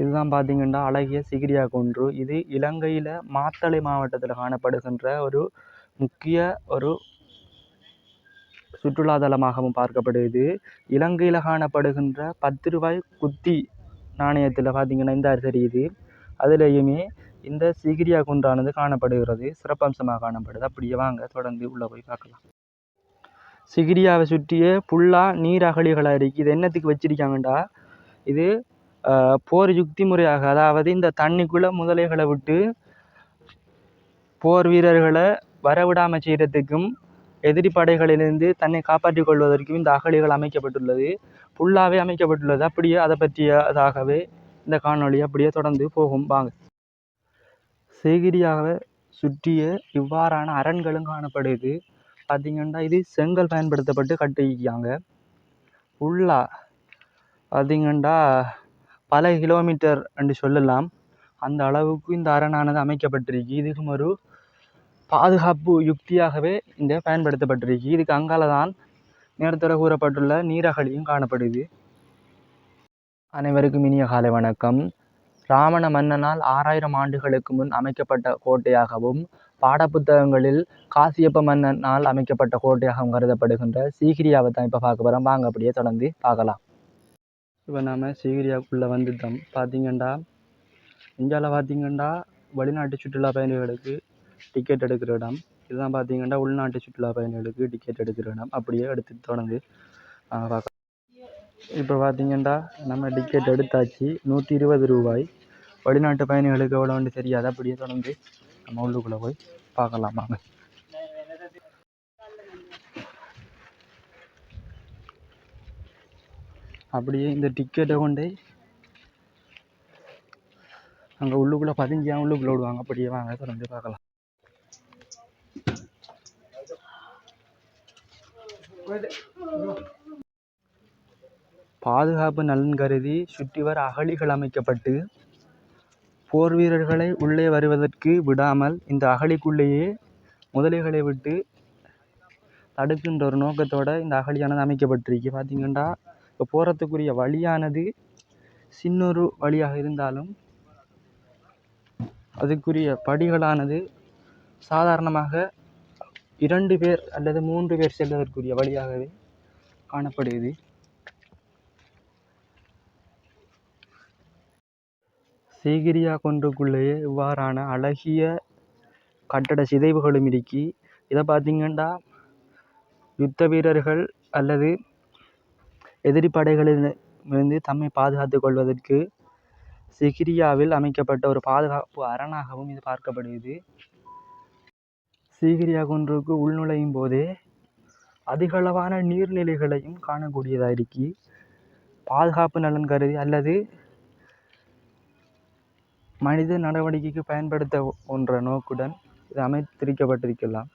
இதுதான் பார்த்தீங்கன்னா அழகிய சிகிரியா குன்று. இது இலங்கையில் மாத்தளை மாவட்டத்தில் காணப்படுகின்ற ஒரு முக்கிய ஒரு சுற்றுலாத்தலமாகவும் பார்க்கப்படுது இலங்கையில் காணப்படுகின்ற பத்து ரூபாய் குத்தி நாணயத்தில் பார்த்தீங்கன்னா இந்த தெரியுது அதுலேயுமே இந்த சிகிரியா குன்றானது காணப்படுகிறது. சிறப்பம்சமாக காணப்படுது. அப்படியே வாங்க தொடர்ந்து உள்ளே போய் பார்க்கலாம். சிகிரியாவை சுற்றியே ஃபுல்லாக நீர் அகழிகளாக இருக்குது இது என்னத்துக்கு வச்சிருக்காங்கண்டா? இது போர் யுக்தி முறையாக அதாவது இந்த தண்ணிக்குள்ளே முதலைகளை விட்டு போர் வீரர்களை வரவிடாமல் செய்கிறதுக்கும் எதிரி படைகளிலிருந்து தன்னை காப்பாற்றிக் கொள்வதற்கும் இந்த அகழிகள் அமைக்கப்பட்டுள்ளது. ஃபுல்லாகவே அமைக்கப்பட்டுள்ளது. அப்படியே அதை பற்றியதாகவே இந்த காணொளி அப்படியே தொடர்ந்து போகும். வாங்க. சேகிரியாவை சுற்றிய இவ்வாறான அரண்களும் காணப்படுது. பார்த்திங்கன்னா இது செங்கல் பயன்படுத்தப்பட்டு கட்டியிருக்காங்க. ஃபுல்லாக பார்த்திங்கன்னா பல கிலோமீட்டர் என்று சொல்லலாம். அந்த அளவுக்கு இந்த அரணானது அமைக்கப்பட்டிருக்கு. இதுக்கும் ஒரு பாதுகாப்பு யுக்தியாகவே இந்த பயன்படுத்தப்பட்டிருக்கு. இதுக்கு அங்கால தான் நேரத்தில் கூறப்பட்டுள்ள நீரகழியும் காணப்படுது. அனைவருக்கும் இனிய காலை வணக்கம். ராவண மன்னனால் ஆறாயிரம் ஆண்டுகளுக்கு முன் அமைக்கப்பட்ட கோட்டையாகவும் பாடப்புத்தகங்களில் காசியப்ப மன்னனால் அமைக்கப்பட்ட கோட்டையாகவும் கருதப்படுகின்ற சீகிரியாவை தான் இப்போ பார்க்க போகிறோம் வாங்க அப்படியே தொடர்ந்து பார்க்கலாம். இப்போ நாம் சீகிரியாக்குள்ளே வந்துட்டோம். பார்த்திங்கண்டா இந்தியாவில் பார்த்திங்கண்டா வெளிநாட்டு சுற்றுலா பயணிகளுக்கு டிக்கெட் எடுக்கிற இடம். இதுதான் பார்த்திங்கண்டா உள்நாட்டு சுற்றுலா பயணிகளுக்கு டிக்கெட் எடுக்கிற இடம். அப்படியே எடுத்து தொடங்கு பார்க்கலாம் இப்போ பார்த்திங்கண்டா நம்ம டிக்கெட் எடுத்தாச்சு. நூற்றி இருபது ரூபாய். வெளிநாட்டு பயணிகளுக்கு எவ்வளோன்னு தெரியாது. அப்படியே தொடர்ந்து நம்ம உள்ளுக்குள்ளே போய் பார்க்கலாம் வாங்க. அப்படியே இந்த டிக்கெட்டை கொண்டு அங்கே உள்ளுக்குள்ளே பதிஞ்சா உள்ளுக்குள்ளே விடுவாங்க அப்படியே வாங்க தொடர்ந்து பார்க்கலாம். பாதுகாப்பு நலன் கருதி சுற்றிவர அகழிகள் அமைக்கப்பட்டு போர் வீரர்களை உள்ளே வருவதற்கு விடாமல் இந்த அகழிக்குள்ளேயே முதலைகளை விட்டு தடுக்கின்ற ஒரு நோக்கத்தோடு இந்த அகழியானது அமைக்கப்பட்டிருக்கு. பார்த்தீங்கன்னா இப்போ போகிறதுக்குரிய வழியானது சின்னொரு வழியாக இருந்தாலும் அதுக்குரிய படிகளானது சாதாரணமாக இரண்டு பேர் அல்லது மூன்று பேர் செல்வதற்குரிய வழியாகவே காணப்படுகிறது. சீகிரியா கொன்றுக்குள்ளேயே இவ்வாறான அழகிய கட்டட சிதைவுகளும் இருக்கி இதை பார்த்திங்கன்னா யுத்த வீரர்கள் அல்லது எதிரி படைகளிலிருந்து தம்மை பாதுகாத்துக் கொள்வதற்கு சிகிரியாவில் அமைக்கப்பட்ட ஒரு பாதுகாப்பு அரணாகவும் இது பார்க்கப்படுகிறது. சீகிரியா குன்றுக்கு உள்நுழையும் போதே அதிகளவான நீர்நிலைகளையும் காணக்கூடியதாக இருக்கி பாதுகாப்பு நலன் கருதி அல்லது மனித நடவடிக்கைக்கு பயன்படுத்த போன்ற நோக்குடன் இது அமைத்திருக்கப்பட்டிருக்கலாம்.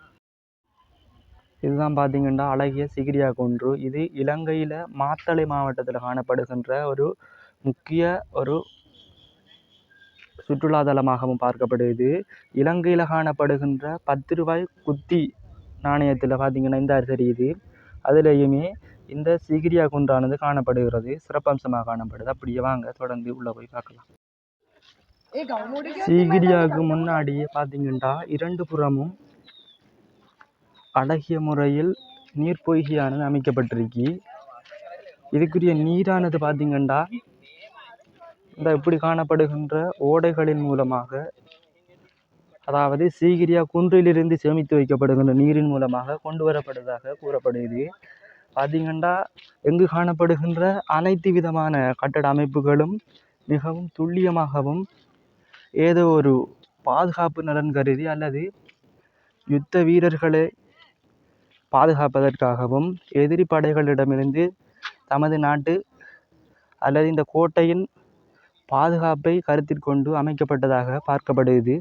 இதுதான் பார்த்தீங்கன்னா அழகிய சிகிரியா குன்று. இது இலங்கையில் மாத்தளை மாவட்டத்தில் காணப்படுகின்ற ஒரு முக்கிய ஒரு சுற்றுலாத்தலமாகவும் பார்க்கப்படுது. இலங்கையில் காணப்படுகின்ற பத்து ரூபாய் குத்தி நாணயத்தில் பார்த்தீங்கன்னா இந்த தெரியுது அதுலேயுமே இந்த சிகிரியா குன்றானது காணப்படுகிறது. சிறப்பம்சமாக காணப்படுது. அப்படியே வாங்க தொடர்ந்து உள்ளே போய் பார்க்கலாம். சீகிரியாவுக்கு முன்னாடியே பார்த்தீங்கன்னா இரண்டு புறமும் அழகிய முறையில் நீர்ப்பொய்கையானது அமைக்கப்பட்டிருக்கு. இதுக்குரிய நீரானது பார்த்திங்கண்டா இந்த இப்படி காணப்படுகின்ற ஓடைகளின் மூலமாக அதாவது சீகிரியா குன்றிலிருந்து சேமித்து வைக்கப்படுகின்ற நீரின் மூலமாக கொண்டு வரப்படுவதாக கூறப்படுகிறது. பார்த்திங்கண்டா எங்கு காணப்படுகின்ற அனைத்து விதமான கட்டட அமைப்புகளும் மிகவும் துல்லியமாகவும் ஏதோ ஒரு பாதுகாப்பு நலன் கருதி அல்லது யுத்த வீரர்களை பாதுகாப்பதற்காகவும் எதிரி படைகளிடமிருந்து தமது நாட்டு அல்லது இந்த கோட்டையின் பாதுகாப்பை கருத்தில் கொண்டு அமைக்கப்பட்டதாக பார்க்கப்படுது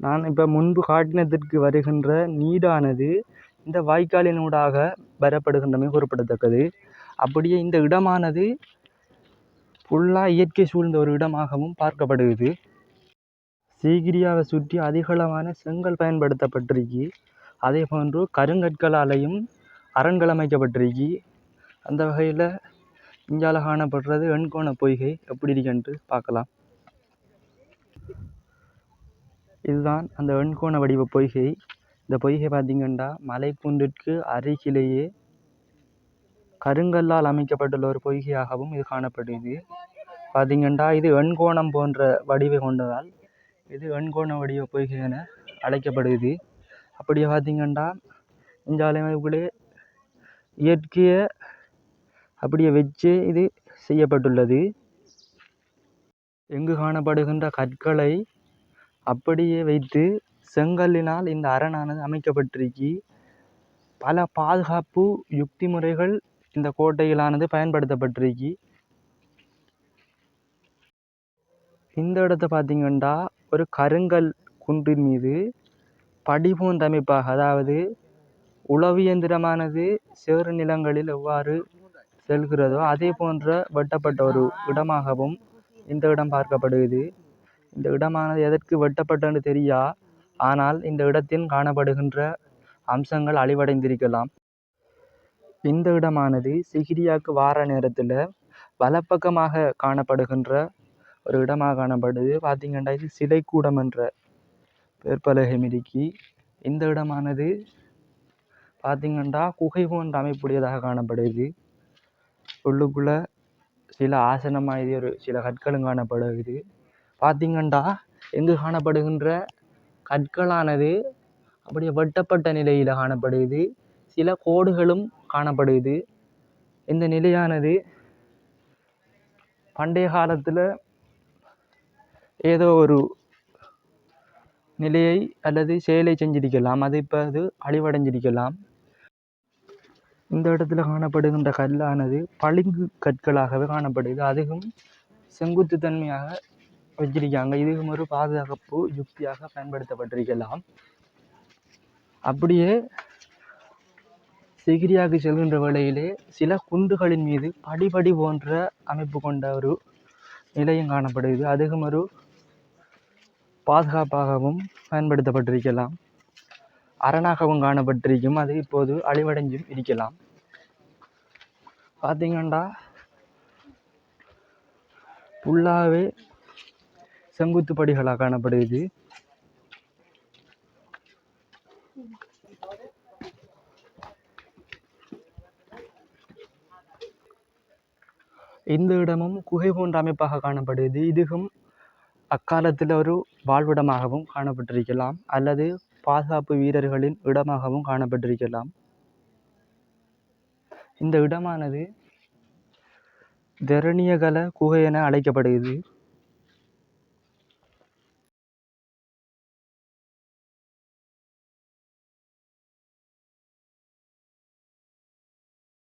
நான் இப்போ முன்பு காட்டினத்திற்கு வருகின்ற நீரானது இந்த வாய்க்காலினூடாக பெறப்படுகின்றமை வரப்படுகின்றமை குறிப்பிடத்தக்கது. அப்படியே இந்த இடமானது ஃபுல்லாக இயற்கை சூழ்ந்த ஒரு இடமாகவும் பார்க்கப்படுகிறது. சீகிரியாவை சுற்றி அதிகளவான செங்கல் பயன்படுத்தப்பட்டிருக்கு. அதே போன்று கருங்கற்களாலையும் அரண்கள் அமைக்கப்பட்டிருக்கி அந்த வகையில் இந்தியாவில் காணப்படுறது வெண்கோண பொய்கை எப்படி இருக்குன்ட்டு பார்க்கலாம். இதுதான் அந்த வெண்கோண வடிவ பொய்கை. இந்த பொய்கை பார்த்திங்கன்னா மலைக்குன்றிற்கு அருகிலேயே கருங்கல்லால் அமைக்கப்பட்டுள்ள ஒரு பொய்கையாகவும் இது காணப்படுகிறது பார்த்திங்கன்னா இது வெண்கோணம் போன்ற வடிவை கொண்டதால் இது வெண்கோண வடிவ பொய்கை என அழைக்கப்படுது. அப்படியே பார்த்தீங்கன்னா இந்த அளவுகளே இயற்கையை அப்படியே வச்சு இது செய்யப்பட்டுள்ளது. இங்கு காணப்படுகின்ற கற்களை அப்படியே வைத்து செங்கல்லினால் இந்த அரணானது அமைக்கப்பட்டிருக்கி பல பாதுகாப்பு யுக்தி முறைகள் இந்த கோட்டையிலானது பயன்படுத்தப்பட்டிருக்கி. இந்த இடத்த பார்த்தீங்கன்னா ஒரு கருங்கல் குன்றின் மீது படி போன்ற அமைப்பாக அதாவது உழவு இயந்திரமானது சேறு நிலங்களில் எவ்வாறு செல்கிறதோ அதே போன்ற வெட்டப்பட்ட ஒரு இடமாகவும் இந்த இடம் பார்க்கப்படுகிறது. இந்த இடமானது எதற்கு வெட்டப்பட்டன்னு தெரியா? ஆனால் இந்த இடத்தில் காணப்படுகின்ற அம்சங்கள் அழிவடைந்திருக்கலாம். இந்த இடமானது சிகிரியாக்கு வார நேரத்தில் வலப்பக்கமாக காணப்படுகின்ற ஒரு இடமாக காணப்படுது. பார்த்திங்கன்னா இது சிலைக்கூடம் என்ற பெயர்ப்பலகை மிதிக்கி இந்த இடமானது பார்த்தீங்கன்னா குகை போன்ற அமைப்புடையதாக காணப்படுது உள்ளுக்குள்ள சில ஆசனம் மாதிரி ஒரு சில கற்களும் காணப்படுகிறது. பார்த்திங்கண்டா இங்கு காணப்படுகின்ற கற்களானது அப்படியே வெட்டப்பட்ட நிலையில் காணப்படுகிறது. சில கோடுகளும் காணப்படுகிறது. இந்த நிலையானது பண்டைய காலத்தில் ஏதோ ஒரு நிலையை அல்லது செயலை செஞ்சிருக்கலாம். அது இப்போ அது அழிவடைஞ்சிருக்கலாம். இந்த இடத்துல காணப்படுகின்ற கல்லானது பளிங்கு கற்களாகவே காணப்படுது. அதுவும் செங்குத்து தன்மையாக வச்சிருக்காங்க. இதுவும் ஒரு பாதுகாப்பு யுக்தியாக பயன்படுத்தப்பட்டிருக்கலாம். அப்படியே சிகிரியாவுக்கு செல்கின்ற வேளையிலே சில குண்டுகளின் மீது படிபடி போன்ற அமைப்பு கொண்ட ஒரு நிலையம் காணப்படுகிறது அதுவும் ஒரு பாதுகாப்பாகவும் பயன்படுத்தப்பட்டிருக்கலாம். அரணாகவும் காணப்பட்டிருக்கும். அது இப்போது அழிவடைஞ்சும் இருக்கலாம். பார்த்தீங்கன்னா ஃபுல்லாகவே செங்குத்து படிகளாக காணப்படுகிறது. இந்த இடமும் குகை போன்ற அமைப்பாக காணப்படுகிறது. இதுவும் அக்காலத்தில் ஒரு வாழ்விடமாகவும் காணப்பட்டிருக்கலாம் அல்லது பாதுகாப்பு வீரர்களின் இடமாகவும் காணப்பட்டிருக்கலாம். இந்த இடமானது தெரணியகல குகை என அழைக்கப்படுகிறது.